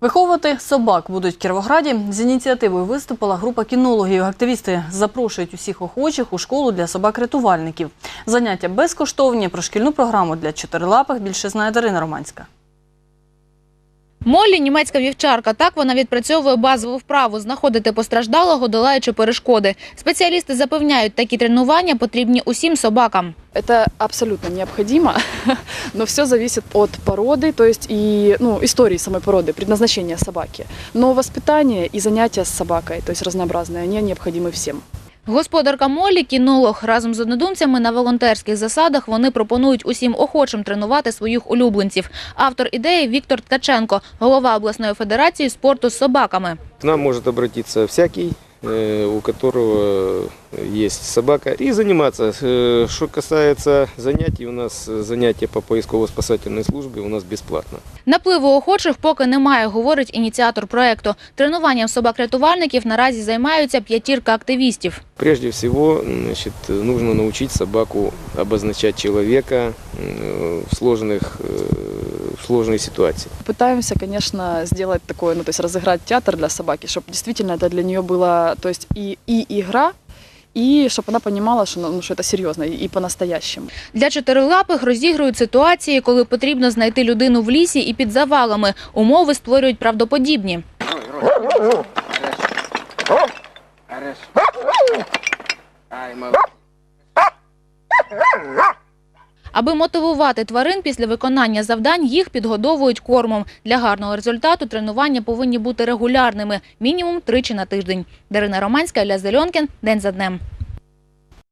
Виховувати собак будуть в Кіровограді. З ініціативою виступила група кінологів. Активісти запрошують усіх охочих у школу для собак-рятувальників. Заняття безкоштовні. Про шкільну програму для чотирилапих більше знає Дарина Романська. Моллі – німецька вівчарка. Так вона відпрацьовує базову вправу – знаходити постраждалого, долаючи перешкоди. Спеціалісти запевняють, такі тренування потрібні усім собакам. Это абсолютно необходимо, но все зависит от породы, то есть и ну, истории самой породы, предназначения собаки. Но воспитание и занятия с собакой, то есть разнообразные, они необходимы всем. Господарка Молі, – кінолог. Разом з однодумцями на волонтерських засадах вони пропонують усім охочим тренувати своїх улюбленців. Автор ідеї – Віктор Ткаченко, голова обласної федерації спорту з собаками. К нам може обратиться всякий, у которого есть собака, и заниматься. Э, Что касается занятий, у нас занятия по поисково-спасательной службе у нас бесплатно. Напливу охочих поки немає, говорить ініціатор проекту. Тренуванням собак-рятувальників наразі займаються п'ятірка активістів. Прежде всего, значит, нужно научить собаку обозначать человека э, в, сложных, э, в сложной ситуации. Пытаемся, конечно, сделать такое, ну, то есть разыграть театр для собаки, чтобы действительно это для нее было, то есть и, и игра, и чтобы она понимала, что, ну, что это серьезно и, и по-настоящему. Для чотирилапих розігрують ситуації, коли потрібно знайти людину в лісі і під завалами. Умови створюють правдоподібні. Аби мотивувати тварин після виконання завдань, їх підгодовують кормом. Для гарного результату тренування повинні бути регулярними, мінімум тричі на тиждень. Дарина Романська, Ілля Зельонкін. День за днем.